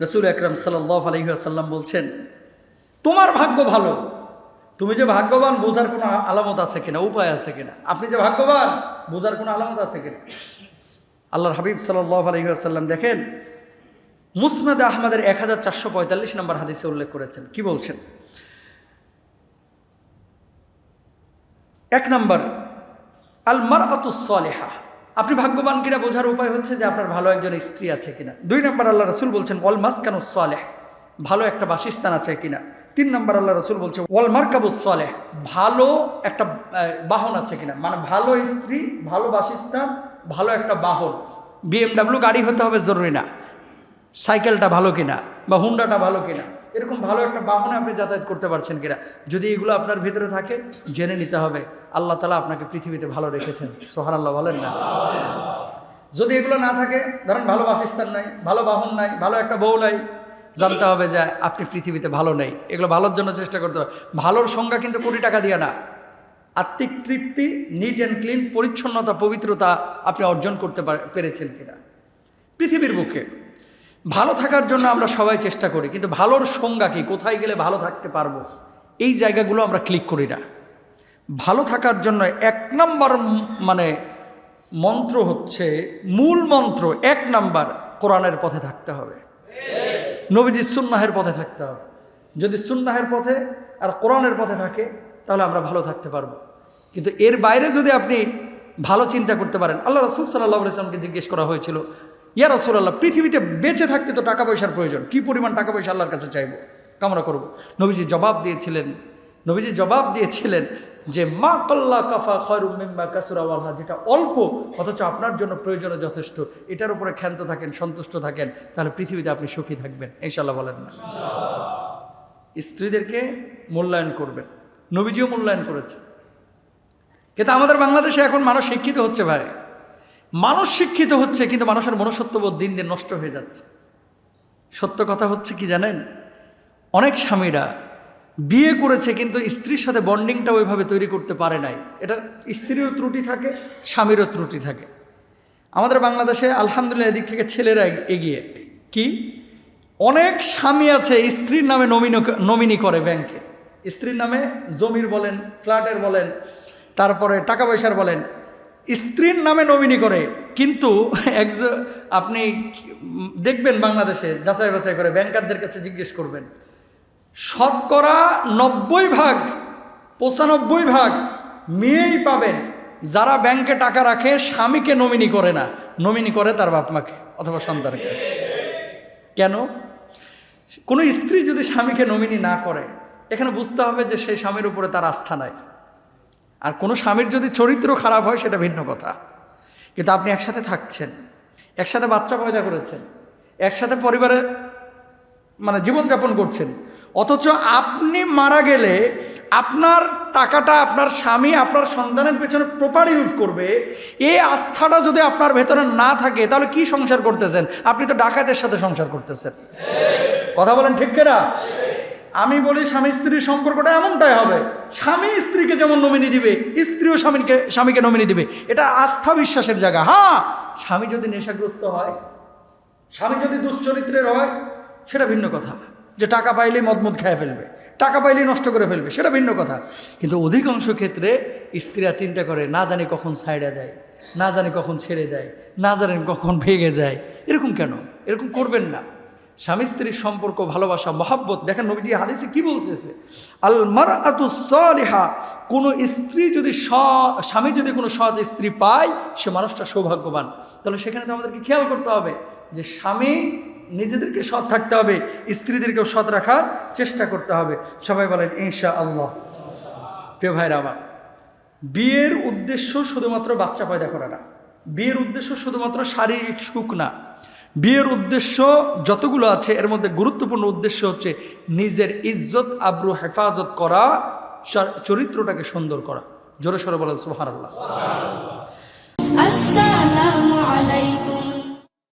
রসুল আকরম সাল্লাহ আলহিহাসাল্লাম বলছেন, তোমার ভাগ্য ভালো। তুমি যে ভাগ্যবান, বোঝার কোনো আলামত আছে কিনা? উপায় আছে কিনা? আপনি যে ভাগ্যবান, বোঝার কোনো আলামত আছে কিনা? আল্লাহর হাবিব সাল্লাহ আলহিহাসাল্লাম দেখেন, মুসনাদ আহমদের এক হাজার চারশো পঁয়তাল্লিশ নম্বর হাদিসে উল্লেখ করেছেন। কি বলছেন? এক নম্বর আল মার আতুসলেহা আপনি ভাগ্যবান কিনা বোঝার উপায় হচ্ছে যে আপনার ভালো একজন স্ত্রী আছে কিনা। দুই নম্বর আল্লাহ রসুল বলছেন, ওয়াল মাসকানু সালেহ ভালো একটা বাসস্থান আছে কিনা। তিন নম্বর আল্লাহ রসুল বলছে, ওয়াল মার্কাবুস সালেহ ভালো একটা বাহন আছে কিনা। মানে ভালো স্ত্রী, ভালো বাসস্থান, ভালো একটা বাহন। বিএমডাব্লিউ গাড়ি হতে হবে জরুরি না। সাইকেলটা ভালো কিনা বা হুন্ডাটা ভালো কিনা। এরকম ভালো একটা বাহনে আপনি যাতায়াত করতে পারছেন কিনা? যদি এগুলো আপনার ভিতরে থাকে, জেনে নিতে হবে। আল্লাহ তালা আপনাকে পৃথিবীতে ভালো রেখেছেন। সোহান আল্লাহ বলেন না? যদি এগুলো না থাকে, ধরেন ভালো বাসস্থান নাই, ভালো বাহন নাই, ভালো একটা বউ নাই, জানতে হবে যে আপনি পৃথিবীতে ভালো নেই। এগুলো ভালোর জন্য চেষ্টা করতে হবে। ভালোর সংজ্ঞা কিন্তু কোটি টাকা দিয়ে না। আত্মিক তৃপ্তি নিট অ্যান্ড ক্লিন পরিচ্ছন্নতা, পবিত্রতা আপনি অর্জন করতে পারে- পেরেছেন কিনা? পৃথিবীর বুকে। ভালো থাকার জন্য আমরা সবাই চেষ্টা করি, কিন্তু ভালোর সংজ্ঞা কি? কোথায় গেলে ভালো থাকতে পারব? এই জায়গাগুলো আমরা ক্লিক করি না। ভালো থাকার জন্য এক নম্বর মানে মন্ত্র হচ্ছে, মূল মন্ত্র এক নাম্বার কোরআনের পথে থাকতে হবে। নবীজি সুন্নাহের পথে থাকতে হবে। যদি সুন্নাহের পথে আর কোরআনের পথে থাকে, তাহলে আমরা ভালো থাকতে পারব। কিন্তু এর বাইরে যদি আপনি ভালো চিন্তা করতে পারেন, আল্লাহ রসুল সাল্লাহ ইসলামকে জিজ্ঞেস করা হয়েছিল ইয়া রসুল্লাহ পৃথিবীতে বেঁচে থাকতে তো টাকা পয়সার প্রয়োজন। কি পরিমাণ টাকা পয়সা আল্লাহর কাছে চাইব? কামনা করব। নবীজি জবাব দিয়েছিলেন, নবীজি জবাব দিয়েছিলেন যে, মা কল্লা কাফা খয়রুম মিম্মা কাসুরা ওয়ালহা যেটা অল্প, অথচ আপনার জন্য প্রয়োজনে যথেষ্ট। এটার উপরে ক্ষান্ত থাকেন, সন্তুষ্ট থাকেন, তাহলে পৃথিবীতে আপনি সুখী থাকবেন। ইনশাল্লাহ বলেন না। স্ত্রীদেরকে মূল্যায়ন করবেন। নবীজিও মূল্যায়ন করেছে কিন্তু আমাদের বাংলাদেশে এখন মানুষ শিক্ষিত হচ্ছে ভাই। মানুষ শিক্ষিত হচ্ছে, কিন্তু মানুষের মনুষ্যত্ববোধ দিন দিন নষ্ট হয়ে যাচ্ছে। সত্য কথা হচ্ছে কি জানেন? অনেক স্বামীরা বিয়ে করেছে, কিন্তু স্ত্রীর সাথে বন্ডিংটা ওইভাবে তৈরি করতে পারে নাই। এটা স্ত্রীরও ত্রুটি থাকে, স্বামীরও ত্রুটি থাকে। আমাদের বাংলাদেশে আলহামদুলিল্লাহ এদিক থেকে ছেলেরা এগিয়ে। কি? অনেক স্বামী আছে, স্ত্রীর নামে নমিনি নমিনি করে ব্যাংকে। স্ত্রীর নামে জমির বলেন, ফ্ল্যাটের বলেন, তারপরে টাকা পয়সার বলেন স্ত্রীর নামে নমিনি করে। কিন্তু একজন আপনি দেখবেন বাংলাদেশে যাচাই বাছাই করে ব্যাংকারদের কাছে জিজ্ঞেস করবেন, শতকরা নব্বই ভাগ, পঁচানব্বই ভাগ মেয়েই পাবেন যারা ব্যাংকে টাকা রাখে, স্বামীকে নমিনি করে না। নমিনি করে তার বাপ মাকে অথবা সন্তানকে। কেন? কোনো স্ত্রী যদি স্বামীকে নমিনি না করে, এখানে বুঝতে হবে যে সেই স্বামীর উপরে তার আস্থা নাই। আর কোনো স্বামীর যদি চরিত্র খারাপ হয়, সেটা ভিন্ন কথা। কিন্তু আপনি একসাথে থাকছেন, একসাথে বাচ্চা পয়দা করেছেন, একসাথে পরিবারে মানে জীবনযাপন করছেন, অথচ আপনি মারা গেলে আপনার টাকাটা আপনার স্বামী আপনার সন্তানের পেছনে প্রপার ইউজ করবে, এই আস্থাটা যদি আপনার ভেতরে না থাকে, তাহলে কি সংসার করতেছেন? আপনি তো ডাকাতের সাথে সংসার করতেছেন। কথা বলেন ঠিক না আমি বলি স্বামী স্ত্রীর সম্পর্কটা এমনটাই হবে। স্বামী স্ত্রীকে যেমন নমিনি দিবে, স্ত্রীও স্বামীকে স্বামীকে নমিনি দিবে। এটা আস্থা বিশ্বাসের জায়গা। হ্যাঁ স্বামী যদি নেশাগ্রস্ত হয়, স্বামী যদি দুশ্চরিত্রের হয়, সেটা ভিন্ন কথা। যে টাকা পাইলে মদমদ খেয়ে ফেলবে, টাকা পাইলে নষ্ট করে ফেলবে, সেটা ভিন্ন কথা। কিন্তু অধিকাংশ ক্ষেত্রে স্ত্রীরা চিন্তা করে, না জানি কখন সাইডে দেয়, না জানি কখন ছেড়ে দেয়, না জানেন কখন ভেঙে যায়। এরকম কেন? এরকম করবেন না। স্বামী স্ত্রীর সম্পর্ক, ভালোবাসা, মহাব্বত। দেখেন নবীজি হাদিসে কি বলতেছে? আল মার সলিহা কোনো স্ত্রী যদি স- স্বামী যদি কোনো সৎ স্ত্রী পায়, সে মানুষটা সৌভাগ্যবান। তাহলে সেখানে তো আমাদেরকে খেয়াল করতে হবে যে স্বামী নিজেদেরকে সৎ থাকতে হবে, স্ত্রীদেরকেও সৎ রাখার চেষ্টা করতে হবে। সবাই বলেন ইনশা আল্লাহ প্রিয় ভাইরা আমার, বিয়ের উদ্দেশ্য শুধুমাত্র বাচ্চা পয়দা করা না বিয়ের উদ্দেশ্য শুধুমাত্র শারীরিক সুখ না। বিয়ের উদ্দেশ্য যতগুলো আছে, এর মধ্যে গুরুত্বপূর্ণ উদ্দেশ্য হচ্ছে নিজের ইজ্জত, আব্রু, হেফাজত করা চরিত্রটাকে সুন্দর করা। জোরে সরে বলেন সুহার আল্লাহ আসসালামু আলাইকুম।